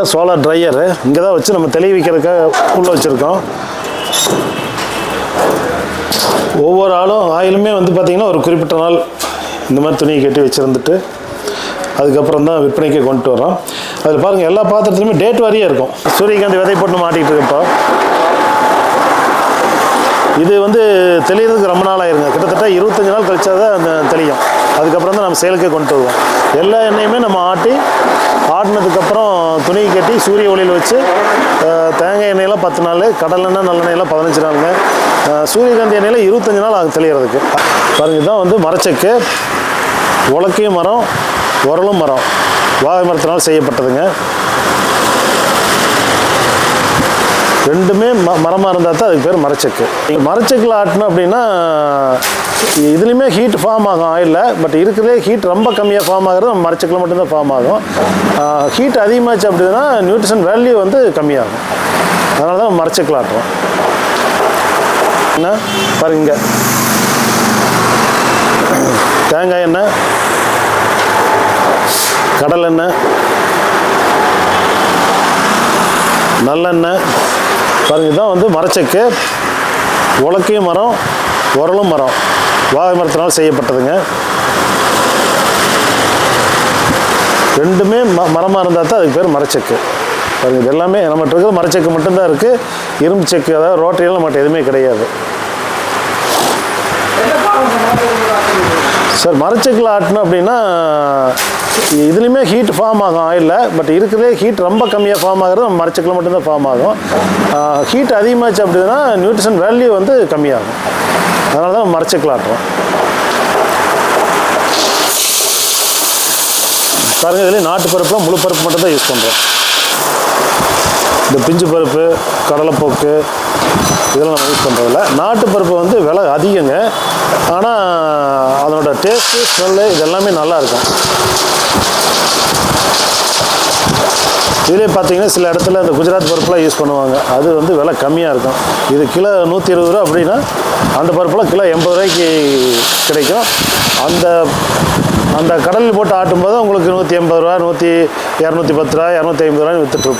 Solar dryer. இங்கே தான் வச்சு நம்ம தெளிய உள்ளே வச்சுருக்கோம். ஒவ்வொரு ஆளும் ஆயிலுமே வந்து பார்த்திங்கன்னா ஒரு குறிப்பிட்ட நாள் இந்த மாதிரி துணியை கட்டி வச்சுருந்துட்டு அதுக்கப்புறம் தான் விற்பனைக்கு கொண்டு வரோம். அதில் பாருங்கள் எல்லா பாத்திரத்துலையுமே டேட் வாரியாக இருக்கும். சூரியகாந்தி விதை போட்டு மாட்டிகிட்டு இருக்கப்போ. இது வந்து தெளியறதுக்கு ரொம்ப நாள் ஆயிருங்க. கிட்டத்தட்ட இருபத்தஞ்சி நாள் கழிச்சா தான் அந்த தெளியும். அதுக்கப்புறம் தான் நம்ம சேலுக்கே கொண்டு வருவோம். எல்லா எண்ணெயுமே நம்ம ஆட்டி ஆட்டினதுக்கப்புறம் துணி கட்டி சூரிய ஒளியில் வச்சு தேங்காய் எண்ணெயெல்லாம் பத்து நாள் கடலெண்ணெய் நல்லெண்ணெயெல்லாம் பதினஞ்சு நாளுங்க. சூரியகாந்தி எண்ணெயில் இருபத்தஞ்சி நாள் ஆகும் தெளிகிறதுக்கு பாருங்க இதுதான் வந்து மரச்சக்கு. உலக்கையும் மரம் உரலும் மரம். வாழை மரத்தினால் செய்யப்பட்டதுங்க. ரெண்டுமே ம மரமாக இருந்தால் தான் அதுக்கு பேர் மரச்செக்கு. நீங்கள் மரச்செக்கில் ஆட்டணும் அப்படின்னா இதுலேயுமே ஹீட் ஃபார்ம் ஆகும் ஆயிலில் பட் இருக்கிறதே ஹீட் ரொம்ப கம்மியாக ஃபார்ம் ஆகிறது நம்ம மரச்செக்கில் மட்டும்தான் ஃபார்ம் ஆகும். ஹீட் அதிகமாச்சு அப்படின்னா நியூட்ரிஷன் வேல்யூ வந்து கம்மியாகும். அதனால தான் மரச்செக்கில் ஆட்டுறோம். என்ன? பாருங்க தேங்காய் எண்ணெய் கடல் எண்ணெய் நல்லெண்ணெய் பாருங்க இதுதான் வந்து மரச்செக்கு. உலக்கையும் மரம் உரலும் மரம். வாழை மரத்தினால் செய்யப்பட்டதுங்க. ரெண்டுமே ம மரமாக இருந்தால் தான் அதுக்கு பேர் மரச்செக்கு. பாருங்க இது எல்லாமே நம்மகிட்ட இருக்கிறது மரச்செக்கு மட்டும்தான் இருக்குது இரும்பு செக்கு அதாவது ரோட்டரியெல்லாம் நம்மகிட்ட எதுவுமே கிடையாது. சார் மரச்செக்கில் ஆட்டணும் அப்படின்னா இதுலேயுமே ஹீட் ஃபார்ம் ஆகும் ஆயிலில். பட் இருக்கிறதே ஹீட் ரொம்ப கம்மியாக ஃபார்ம் ஆகிறது நம்ம மரச்செக்கில் மட்டும்தான் ஃபார்ம் ஆகும். ஹீட் அதிகமாச்சு அப்படின்னா நியூட்ரிஷன் வேல்யூ வந்து கம்மியாகும். அதனால தான் மரச்செக்கில் ஆட்டுறோம். பாருங்க இதுலேயும் நாட்டு பருப்புலாம் முழு பருப்பு மட்டும் தான் யூஸ் பண்ணுறோம் இந்த பிஞ்சு பருப்பு கடலைப்போக்கு இதெல்லாம் நம்ம யூஸ் பண்ணுறதில்ல நாட்டு பருப்பு வந்து விலை அதிகங்க. ஆனால் அதனோட டேஸ்ட்டு ஸ்மெல்லு இது எல்லாமே நல்லா இருக்கும் இதுலேயே பார்த்தீங்கன்னா சில இடத்துல இந்த குஜராத் பருப்புலாம் யூஸ் பண்ணுவாங்க. அது வந்து விலை கம்மியாக இருக்கும். இது கிலோ நூற்றி இருபது ரூபா அப்படின்னா அந்த பருப்புலாம் கிலோ எண்பது ரூபாய்க்கு கிடைக்கும். அந்த அந்த கடலில் போட்டு ஆட்டும் போது உங்களுக்கு நூற்றி எண்பது ரூபா நூற்றி இரநூத்தி பத்து ரூபா இரநூத்தி ஐம்பது ரூபான்னு வித்துட்டு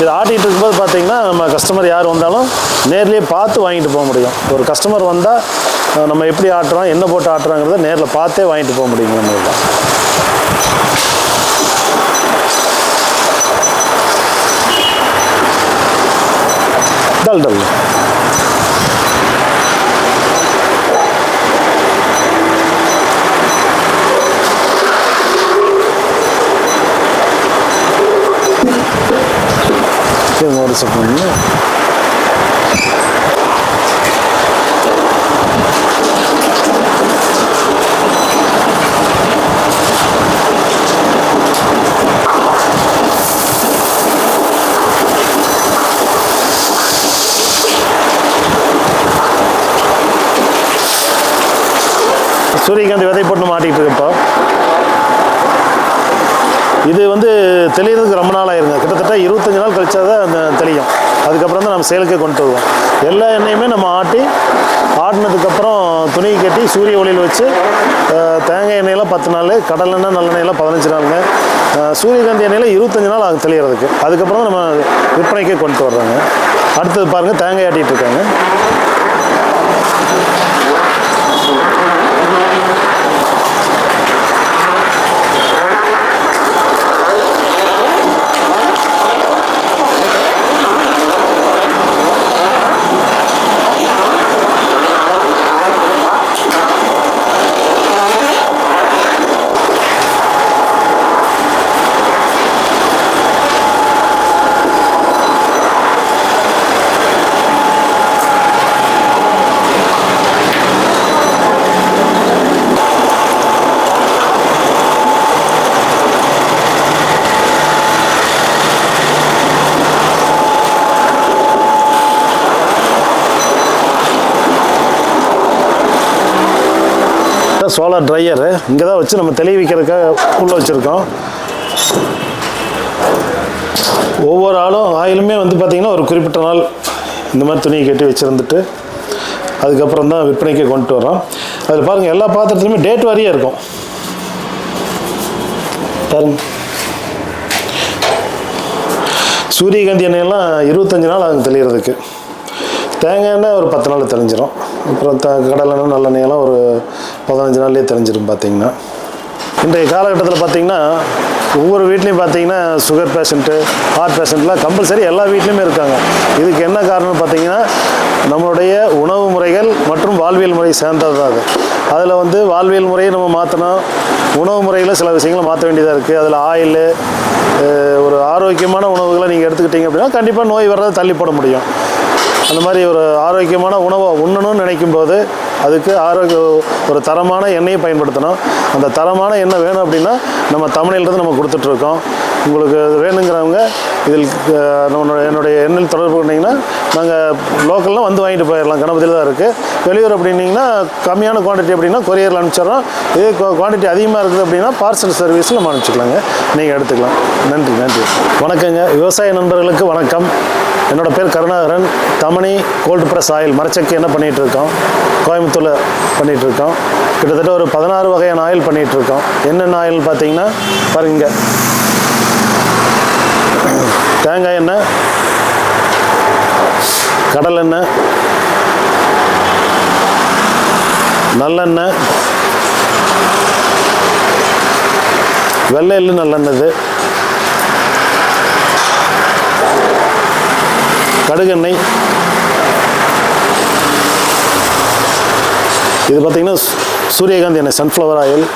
இது ஆட்டிகிட்டு இருக்கும்போது பார்த்தீங்கன்னா நம்ம கஸ்டமர் யார் வந்தாலும் நேர்லேயே பார்த்து வாங்கிட்டு போக முடியும். ஒரு கஸ்டமர் வந்தால் நம்ம எப்படி ஆட்டுறோம் என்ன போட்டு ஆட்டுறோங்கிறத நேரில் பார்த்தே வாங்கிட்டு போக முடியும் நம்மளுக்கு டல் டல். இருங்க ஒரு செகண்ட் சூரியகாந்தி விதை போட்டு மாட்டிகிட்டு இருக்கப்போ இது வந்து தெளியறதுக்கு ரொம்ப நாள் ஆயிருங்க. கிட்டத்தட்ட இருபத்தஞ்சி நாள் கழிச்சா தான் அந்த தெளியும். அதுக்கப்புறம் தான் நம்ம சேலுக்கே கொண்டு வருவோம். எல்லா எண்ணெயுமே நம்ம ஆட்டி ஆட்டினதுக்கப்புறம் துணி கட்டி சூரிய ஒளியில் வச்சு தேங்காய் எண்ணெயெல்லாம் பத்து நாள் கடல் கடலெண்ணெய் நல்லெண்ணெயெல்லாம் பதினஞ்சு நாளுங்க. சூரியகாந்தி எண்ணெயில் இருபத்தஞ்சி நாள் ஆகும் தெளியறதுக்கு. அதுக்கப்புறம் நம்ம விற்பனைக்கே கொண்டு வர்றாங்க. அடுத்தது பாருங்கள் தேங்காய் ஆட்டிகிட்டு இருக்காங்க. Solar dryer. இங்கே தான் வச்சு நம்ம தெளிவிக்கிறதுக்காக உள்ளே வச்சுருக்கோம். ஒவ்வொரு ஆளும் ஆயிலுமே வந்து பார்த்திங்கன்னா ஒரு குறிப்பிட்ட நாள் இந்த மாதிரி துணியை கட்டி வச்சுருந்துட்டு அதுக்கப்புறம் தான் விற்பனைக்கு கொண்டு வரோம் அதில் பாருங்கள் எல்லா பாத்திரத்துலையுமே டேட் வாரியாக இருக்கும். பாருங்க. சூரியகாந்தி எண்ணெயெல்லாம் இருபத்தஞ்சி நாள் ஆகும் தெளிகிறதுக்கு தேங்காய் எண்ணெய் ஒரு பத்து நாள் தெளிஞ்சிடும் அப்புறம் த கடலெண்ணெய் நல்லெண்ணெயெல்லாம் ஒரு பதினஞ்சு நாள்லேயே தெரிஞ்சிடும் பார்த்தீங்கன்னா. இன்றைய காலகட்டத்தில் பார்த்தீங்கன்னா ஒவ்வொரு வீட்லேயும் பார்த்தீங்கன்னா சுகர் பேஷண்ட்டு ஹார்ட் பேஷண்ட்லாம் கம்பல்சரி எல்லா வீட்லேயுமே இருக்காங்க. இதுக்கு என்ன காரணம்னு பார்த்தீங்கன்னா நம்மளுடைய உணவு முறைகள் மற்றும் வாழ்வியல் முறை சேர்ந்தது தான் அதில் வந்து வாழ்வியல் முறையை நம்ம மாற்றணும் உணவு முறையில் சில விஷயங்களை மாற்ற வேண்டியதாக இருக்குது அதில் ஆயிலு ஒரு ஆரோக்கியமான உணவுகளை நீங்கள் எடுத்துக்கிட்டீங்க அப்படின்னா கண்டிப்பாக நோய் வர்றதை தள்ளி போட முடியும். அந்த மாதிரி ஒரு ஆரோக்கியமான உணவை உண்ணணும்னு நினைக்கும் போது அதுக்கு ஆரோக்கிய ஒரு தரமான எண்ணெயை பயன்படுத்தணும். அந்த தரமான எண்ணெய் வேணும் அப்படின்னா நம்ம தமிழிலிருந்து நம்ம கொடுத்துட்ருக்கோம். உங்களுக்கு வேணுங்கிறவங்க இதில் நம்மளோட என்னுடைய எண்ணில் தொடர்பு கொண்டீங்கன்னா நாங்கள் லோக்கல்லாம் வந்து வாங்கிட்டு போயிடலாம். கணபதியில் தான் இருக்குது வெளியூர் அப்படின்னிங்கன்னா கம்மியான குவான்டிட்டி அப்படின்னா கொரியரில் அனுப்பிச்சிடறோம். இதே குவான்டிட்டி அதிகமாக இருக்குது அப்படின்னா பார்சல் சர்வீஸில் நம்ம அனுப்பிச்சிக்கலாங்க. நீங்கள் எடுத்துக்கலாம். நன்றி நன்றி. வணக்கங்க. விவசாய நண்பர்களுக்கு வணக்கம். என்னோடய பேர் Karunakaran. Thamani cold press oil மரச்சக்கி என்ன பண்ணிகிட்ருக்கோம்? கோயம்புத்தூரில் பண்ணிகிட்டு இருக்கோம் கிட்டத்தட்ட ஒரு பதினாறு வகையான ஆயில் பண்ணிகிட்டு இருக்கோம் என்னென்ன ஆயில் பார்த்தீங்கன்னா பாருங்க. தேங்காய் எண்ணெய் கடல் எண்ணெய் நல்லெண்ணெய் வெள்ளை எள்ளு நல்லெண்ணெய் இது. கடுகெண்ணெய். இது பார்த்தீங்கன்னா சூ- சூரியகாந்தி எண்ணெய் சன்ஃப்ளவர் ஆயில்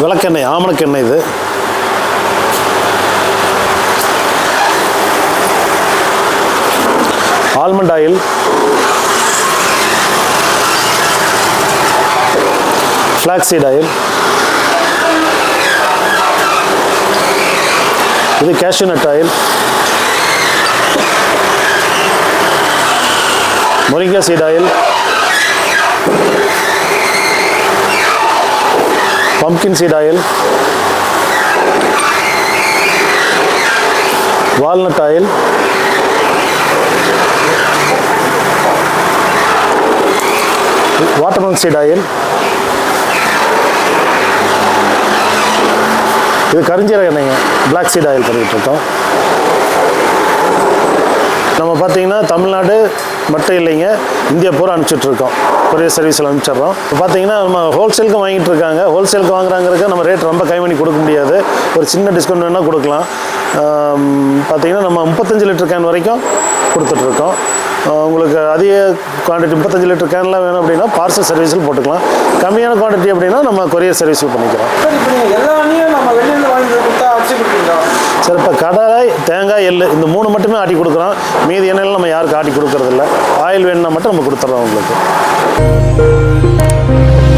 விளக்கெண்ணெய் ஆமணக்கெண்ணெய் இது. Almond oil. Flaxseed oil. இது கேஷ்யூ நட் ஆயில் முருங்கை seed oil pumpkin seed oil walnut oil watermelon seed oil இது கரிஞ்சீரக எண்ணெய்ங்க. பிளாக் சீட் ஆயில் பண்ணிகிட்ருக்கோம் நம்ம பார்த்தீங்கன்னா தமிழ்நாடு மட்டும் இல்லைங்க இந்தியா பூரா அனுப்பிச்சிட்ருக்கோம். கொரியர் சர்வீஸில் அனுப்பிச்சிடுறோம். இப்போ பார்த்தீங்கன்னா நம்ம ஹோல்சேலுக்கு வாங்கிட்டு இருக்காங்க ஹோல்சேலுக்கு வாங்குறாங்கிறதுக்கு நம்ம ரேட் ரொம்ப கை பண்ணி கொடுக்க முடியாது. ஒரு சின்ன டிஸ்கவுண்ட் வேணால் கொடுக்கலாம். பார்த்தீங்கன்னா நம்ம முப்பத்தஞ்சு லிட்டர் கேன் வரைக்கும் கொடுத்துட்ருக்கோம். உங்களுக்கு அதிக குவான்டிட்டி முப்பத்தஞ்சு லிட்டர் கேன்லாம் வேணும் அப்படின்னா பார்சல் சர்வீஸில் போட்டுக்கலாம். கம்மியான குவான்டிட்டி அப்படின்னா நம்ம கொரியர் சர்வீஸில் பண்ணிக்கிறோம் சரி இப்போ கடலை தேங்காய் எள்ளு இந்த மூணு மட்டுமே ஆட்டி கொடுக்குறோம். மீதி எண்ணெயில் நம்ம யாருக்கும் ஆட்டி கொடுக்கறதில்ல. ஆயில் வேணும்னா மட்டும் நம்ம கொடுத்துட்றோம் உங்களுக்கு.